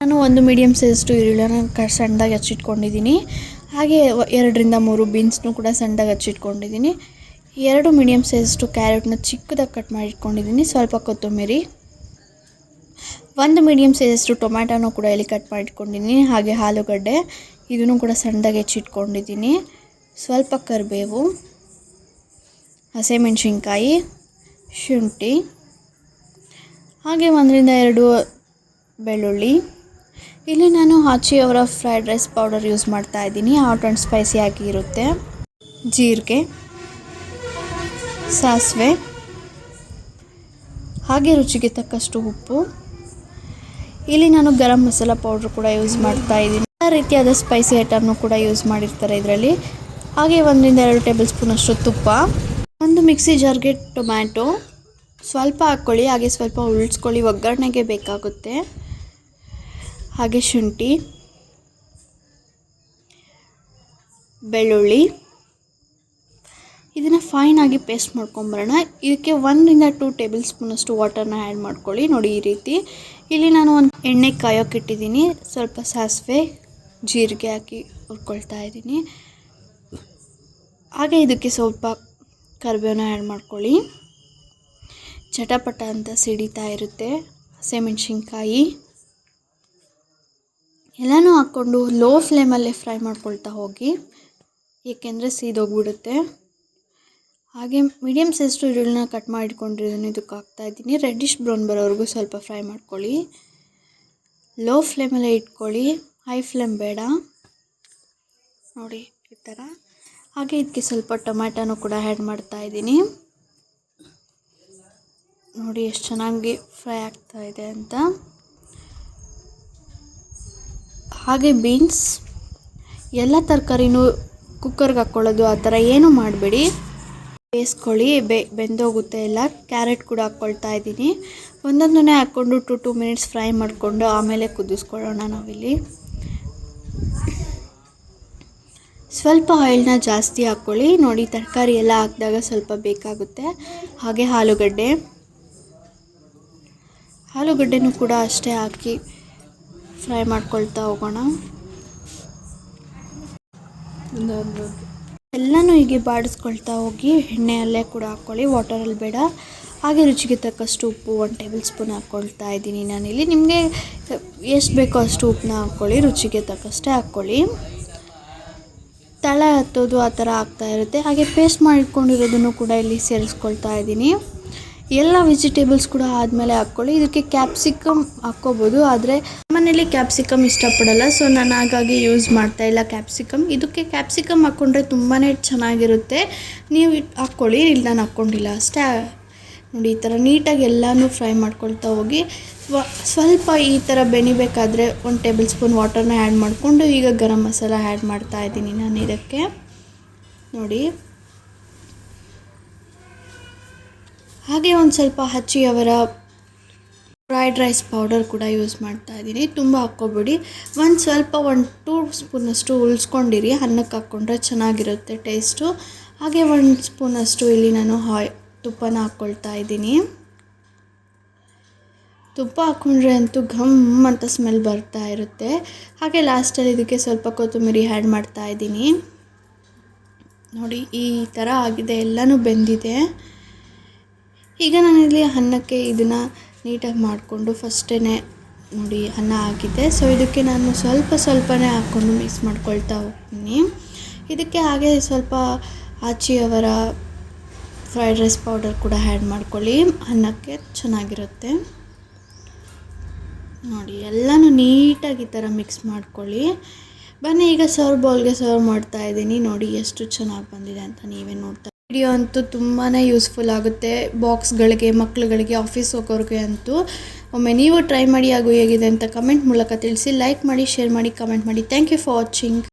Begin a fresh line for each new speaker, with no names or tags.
ನಾನು ಒಂದು ಮೀಡಿಯಮ್ ಸೈಜ್ದು ಈರುಳ್ಳಿನ ಕ ಸಣ್ಣದಾಗಿ ಹಚ್ಚಿಟ್ಕೊಂಡಿದ್ದೀನಿ. ಹಾಗೆ ಎರಡರಿಂದ ಮೂರು ಬೀನ್ಸ್ನು ಕೂಡ ಸಣ್ಣದಾಗಿ ಹಚ್ಚಿಟ್ಕೊಂಡಿದ್ದೀನಿ. ಎರಡು ಮೀಡಿಯಮ್ ಸೈಜ್ದು ಕ್ಯಾರೆಟ್ನ ಚಿಕ್ಕದಾಗಿ ಕಟ್ ಮಾಡಿ ಇಟ್ಕೊಂಡಿದ್ದೀನಿ ಸ್ವಲ್ಪ ಕೊತ್ತಂಬರಿ. ಒಂದು ಮೀಡಿಯಮ್ ಸೈಜಷ್ಟು ಟೊಮ್ಯಾಟೋನು ಕೂಡ ಇಲ್ಲಿ ಕಟ್ ಮಾಡಿಟ್ಕೊಂಡಿದ್ದೀನಿ. ಹಾಗೆ ಆಲೂಗಡ್ಡೆ. ಇದನ್ನು ಕೂಡ ಸಣ್ಣದಾಗಿ ಹೆಚ್ಚಿಟ್ಕೊಂಡಿದ್ದೀನಿ. ಸ್ವಲ್ಪ ಕರಿಬೇವು. ಹಸಿಮೆಣಸಿನ್ಕಾಯಿ. ಶುಂಠಿ. ಹಾಗೆ ಒಂದರಿಂದ ಎರಡು ಬೆಳ್ಳುಳ್ಳಿ. ಇಲ್ಲಿ ನಾನು ಹಾಚಿ ಅವರ ಫ್ರೈಡ್ ರೈಸ್ ಪೌಡರ್ ಯೂಸ್ ಮಾಡ್ತಾ ಇದ್ದೀನಿ. ಹಾಟ್ ಆ್ಯಂಡ್ ಸ್ಪೈಸಿ ಆಗಿ ಇರುತ್ತೆ. ಜೀರಿಗೆ, ಸಾಸಿವೆ, ಹಾಗೆ ರುಚಿಗೆ ತಕ್ಕಷ್ಟು ಉಪ್ಪು. ಇಲ್ಲಿ ನಾನು ಗರಂ ಮಸಾಲ ಪೌಡ್ರ್ ಕೂಡ ಯೂಸ್ ಮಾಡ್ತಾ ಇದ್ದೀನಿ. ಎಲ್ಲ ರೀತಿಯಾದ ಸ್ಪೈಸಿ ಐಟಮ್ನು ಕೂಡ ಯೂಸ್ ಮಾಡಿರ್ತಾರೆ ಇದರಲ್ಲಿ. ಹಾಗೆ ಒಂದರಿಂದ ಎರಡು ಟೇಬಲ್ ಸ್ಪೂನ್ ಅಷ್ಟು ತುಪ್ಪ. ಒಂದು ಮಿಕ್ಸಿ ಜಾರ್ಗೆ ಟೊಮ್ಯಾಟೊ ಸ್ವಲ್ಪ ಹಾಕ್ಕೊಳ್ಳಿ, ಹಾಗೆ ಸ್ವಲ್ಪ ಉಳಿಸ್ಕೊಳ್ಳಿ. ಒಗ್ಗರಣೆಗೆ ಬೇಕಾಗುತ್ತೆ. ಹಾಗೆ ಶುಂಠಿ, ಬೆಳ್ಳುಳ್ಳಿ. ಇದನ್ನು ಫೈನ್ ಆಗಿ ಪೇಸ್ಟ್ ಮಾಡ್ಕೊಂಬರೋಣ. ಇದಕ್ಕೆ ಒಂದರಿಂದ ಟೂ ಟೇಬಲ್ ಸ್ಪೂನಷ್ಟು ವಾಟರ್ನ ಆ್ಯಡ್ ಮಾಡ್ಕೊಳ್ಳಿ. ನೋಡಿ ಈ ರೀತಿ. ಇಲ್ಲಿ ನಾನು ಒಂದು ಎಣ್ಣೆ ಕಾಯೋಕೆ ಇಟ್ಟಿದ್ದೀನಿ. ಸ್ವಲ್ಪ ಸಾಸಿವೆ, ಜೀರಿಗೆ ಹಾಕಿ ಹುರ್ಕೊಳ್ತಾ ಇದ್ದೀನಿ. ಹಾಗೆ ಇದಕ್ಕೆ ಸ್ವಲ್ಪ ಕರಿಬೇವನ್ನ ಆ್ಯಡ್ ಮಾಡ್ಕೊಳ್ಳಿ. ಚಟಪಟ ಅಂತ ಸಿಡಿತಾ ಇರುತ್ತೆ. ಹಸಿಮೆಣ್ಸಿನ್ಕಾಯಿ. ಎಲ್ಲನೂ ಹಾಕ್ಕೊಂಡು ಲೋ ಫ್ಲೇಮಲ್ಲೇ ಫ್ರೈ ಮಾಡ್ಕೊಳ್ತಾ ಹೋಗಿ. ಏಕೆಂದರೆ ಸೀದೋಗ್ಬಿಡುತ್ತೆ. ಹಾಗೆ ಮೀಡಿಯಮ್ ಸೈಜ್ ಈರುಳ್ಳಿನ ಕಟ್ ಮಾಡಿಕೊಂಡಿರೋದನ್ನು ಇದಕ್ಕೆ ಹಾಕ್ತಾ ಇದ್ದೀನಿ. ರೆಡ್ಡಿಶ್ ಬ್ರೌನ್ ಬರೋವರೆಗೂ ಸ್ವಲ್ಪ ಫ್ರೈ ಮಾಡ್ಕೊಳ್ಳಿ. ಲೋ ಫ್ಲೇಮಲ್ಲೇ ಇಟ್ಕೊಳ್ಳಿ. ಹೈ ಫ್ಲೇಮ್ ಬೇಡ. ನೋಡಿ, ಈ ಥರ. ಹಾಗೆ ಇದಕ್ಕೆ ಸ್ವಲ್ಪ ಟೊಮ್ಯಾಟೋನು ಕೂಡ ಆ್ಯಡ್ ಮಾಡ್ತಾ ಇದ್ದೀನಿ. ನೋಡಿ, ಎಷ್ಟು ಚೆನ್ನಾಗಿ ಫ್ರೈ ಆಗ್ತಾ ಇದೆ ಅಂತ. ಹಾಗೆ ಬೀನ್ಸ್, ಎಲ್ಲ ತರಕಾರಿನೂ ಕುಕ್ಕರ್ಗೆ ಹಾಕ್ಕೊಳ್ಳೋದು ಆ ಥರ ಏನೂ ಮಾಡಬೇಡಿ. ಬೇಯಿಸ್ಕೊಳ್ಳಿ, ಬೆ, ಬೆಂದೋಗುತ್ತೆ ಎಲ್ಲ. ಕ್ಯಾರೆಟ್ ಕೂಡ ಹಾಕ್ಕೊಳ್ತಾ ಇದ್ದೀನಿ. ಒಂದೊಂದನ್ನೇ ಹಾಕ್ಕೊಂಡು ಟು ಟು ಮಿನಿಟ್ಸ್ ಫ್ರೈ ಮಾಡಿಕೊಂಡು ಆಮೇಲೆ ಕುದಿಸ್ಕೊಳ್ಳೋಣ ನಾವಿಲ್ಲಿ. ಸ್ವಲ್ಪ ಆಯಿಲ್ನ ಜಾಸ್ತಿ ಹಾಕ್ಕೊಳ್ಳಿ. ನೋಡಿ, ತರಕಾರಿ ಎಲ್ಲ ಹಾಕಿದಾಗ ಸ್ವಲ್ಪ ಬೇಕಾಗುತ್ತೆ. ಹಾಗೆ ಆಲೂಗಡ್ಡೆ. ಆಲೂಗಡ್ಡೆನೂ ಕೂಡ ಅಷ್ಟೇ ಹಾಕಿ ಫ್ರೈ ಮಾಡ್ಕೊಳ್ತಾ ಹೋಗೋಣ. ಎಲ್ಲನೂ ಹೀಗೆ ಬಾಡಿಸ್ಕೊಳ್ತಾ ಹೋಗಿ ಎಣ್ಣೆಯಲ್ಲೇ ಕೂಡ ಹಾಕ್ಕೊಳ್ಳಿ, ವಾಟರಲ್ಲಿ ಬೇಡ. ಹಾಗೆ ರುಚಿಗೆ ತಕ್ಕಷ್ಟು ಉಪ್ಪು ಒನ್ ಟೇಬಲ್ ಸ್ಪೂನ್ ಹಾಕ್ಕೊಳ್ತಾ ಇದ್ದೀನಿ ನಾನಿಲ್ಲಿ. ನಿಮಗೆ ಎಷ್ಟು ಬೇಕೋ ಅಷ್ಟು ಉಪ್ಪನ್ನ ಹಾಕ್ಕೊಳ್ಳಿ, ರುಚಿಗೆ ತಕ್ಕಷ್ಟೇ ಹಾಕ್ಕೊಳ್ಳಿ. ತಳ ಹತ್ತೋದು ಆ ಥರ ಆಗ್ತಾ ಇರುತ್ತೆ. ಹಾಗೆ ಪೇಸ್ಟ್ ಮಾಡಿಟ್ಕೊಂಡಿರೋದನ್ನು ಕೂಡ ಇಲ್ಲಿ ಸೇರಿಸ್ಕೊಳ್ತಾ ಇದ್ದೀನಿ. ಎಲ್ಲ ವೆಜಿಟೇಬಲ್ಸ್ ಕೂಡ ಆದಮೇಲೆ ಹಾಕ್ಕೊಳ್ಳಿ. ಇದಕ್ಕೆ ಕ್ಯಾಪ್ಸಿಕಮ್ ಹಾಕ್ಕೋಬೋದು, ಆದರೆ ಮನೇಲಿ ಕ್ಯಾಪ್ಸಿಕಮ್ ಇಷ್ಟಪಡಲ್ಲ ಸೊ ನಾನು ಹಾಗಾಗಿ ಯೂಸ್ ಮಾಡ್ತಾ ಇಲ್ಲ ಕ್ಯಾಪ್ಸಿಕಮ್. ಇದಕ್ಕೆ ಕ್ಯಾಪ್ಸಿಕಮ್ ಹಾಕ್ಕೊಂಡ್ರೆ ತುಂಬಾ ಚೆನ್ನಾಗಿರುತ್ತೆ. ನೀವು ಹಾಕ್ಕೊಳ್ಳಿ ಇಲ್ಲಿ ನಾನು ಹಾಕ್ಕೊಂಡಿಲ್ಲ. ಅಷ್ಟೇ, ನೋಡಿ, ಈ ಥರ ನೀಟಾಗಿ ಎಲ್ಲನೂ ಫ್ರೈ ಮಾಡ್ಕೊಳ್ತಾ ಹೋಗಿ. ಸ್ವಲ್ಪ ಈ ಥರ ಬೆನಿಬೇಕಾದ್ರೆ ಒಂದು ಟೇಬಲ್ ಸ್ಪೂನ್ ವಾಟರ್ನ ಆ್ಯಡ್ ಮಾಡಿಕೊಂಡು ಈಗ ಗರಂ ಮಸಾಲ ಆ್ಯಡ್ ಮಾಡ್ತಾ ಇದ್ದೀನಿ ನಾನು ಇದಕ್ಕೆ. ನೋಡಿ. ಹಾಗೆ ಒಂದು ಸ್ವಲ್ಪ ಹಚ್ಚಿ ಅವರ ಫ್ರೈಡ್ ರೈಸ್ ಪೌಡರ್ ಕೂಡ ಯೂಸ್ ಮಾಡ್ತಾ ಇದ್ದೀನಿ. ತುಂಬ ಹಾಕ್ಕೋಬೇಡಿ. ಒಂದು ಸ್ವಲ್ಪ, ಒಂದು ಟೂ ಸ್ಪೂನಷ್ಟು ಉಳಿಸ್ಕೊಂಡಿರಿ. ಅನ್ನಕ್ಕೆ ಹಾಕ್ಕೊಂಡ್ರೆ ಚೆನ್ನಾಗಿರುತ್ತೆ ಟೇಸ್ಟು ಹಾಗೆ ಒಂದು ಸ್ಪೂನಷ್ಟು ಇಲ್ಲಿ ನಾನು ಹಾಯ್ ತುಪ್ಪನ ಹಾಕ್ಕೊಳ್ತಾ ಇದ್ದೀನಿ. ತುಪ್ಪ ಹಾಕ್ಕೊಂಡ್ರೆ ಅಂತೂ ಘಮ್ ಅಂತ ಸ್ಮೆಲ್ ಬರ್ತಾ ಇರುತ್ತೆ. ಹಾಗೆ ಲಾಸ್ಟಲ್ಲಿ ಇದಕ್ಕೆ ಸ್ವಲ್ಪ ಕೊತ್ತಂಬರಿ ಆ್ಯಡ್ ಮಾಡ್ತಾ ಇದ್ದೀನಿ. ನೋಡಿ, ಈ ಥರ ಆಗಿದೆ. ಎಲ್ಲನೂ ಬೆಂದಿದೆ. ಈಗ ನಾನಿಲ್ಲಿ ಅನ್ನಕ್ಕೆ ಇದನ್ನು ನೀಟಾಗಿ ಮಾಡಿಕೊಂಡು ಫಸ್ಟೇ ನೋಡಿ ಅನ್ನ ಆಗಿದೆ ಸೊ ಇದಕ್ಕೆ ನಾನು ಸ್ವಲ್ಪ ಸ್ವಲ್ಪನೇ ಹಾಕ್ಕೊಂಡು ಮಿಕ್ಸ್ ಮಾಡ್ಕೊಳ್ತಾ ಹೋಗ್ತೀನಿ. ಇದಕ್ಕೆ ಹಾಗೆ ಸ್ವಲ್ಪ ಆಚಿಯವರ ಫ್ರೈಡ್ ರೈಸ್ ಪೌಡರ್ ಕೂಡ ಆ್ಯಡ್ ಮಾಡ್ಕೊಳ್ಳಿ. ಅನ್ನಕ್ಕೆ ಚೆನ್ನಾಗಿರುತ್ತೆ. ನೋಡಿ, ಎಲ್ಲನೂ ನೀಟಾಗಿ ಈ ಥರ ಮಿಕ್ಸ್ ಮಾಡ್ಕೊಳ್ಳಿ. ಬನ್ನಿ, ಈಗ ಸರ್ವ್ ಬೌಲ್ಗೆ ಸರ್ವ್ ಮಾಡ್ತಾ ಇದ್ದೀನಿ. ನೋಡಿ, ಎಷ್ಟು ಚೆನ್ನಾಗಿ ಬಂದಿದೆ ಅಂತ ನೀವೇ ನೋಡ್ತಾ ವಿಡಿಯೋ ಅಂತೂ ತುಂಬಾ ಯೂಸ್ಫುಲ್ ಆಗುತ್ತೆ. ಬಾಕ್ಸ್ಗಳಿಗೆ ಮಕ್ಕಳುಗಳಿಗೆ ಆಫೀಸ್ ಹೋಗೋರಿಗೆ ಅಂತೂ. ಒಮ್ಮೆ ನೀವು ಟ್ರೈ ಮಾಡಿ ಹಾಗೂ ಹೇಗಿದೆ ಅಂತ ಕಮೆಂಟ್ ಮೂಲಕ ತಿಳಿಸಿ ಲೈಕ್ ಮಾಡಿ ಶೇರ್ ಮಾಡಿ ಕಮೆಂಟ್ ಮಾಡಿ. Thank you for watching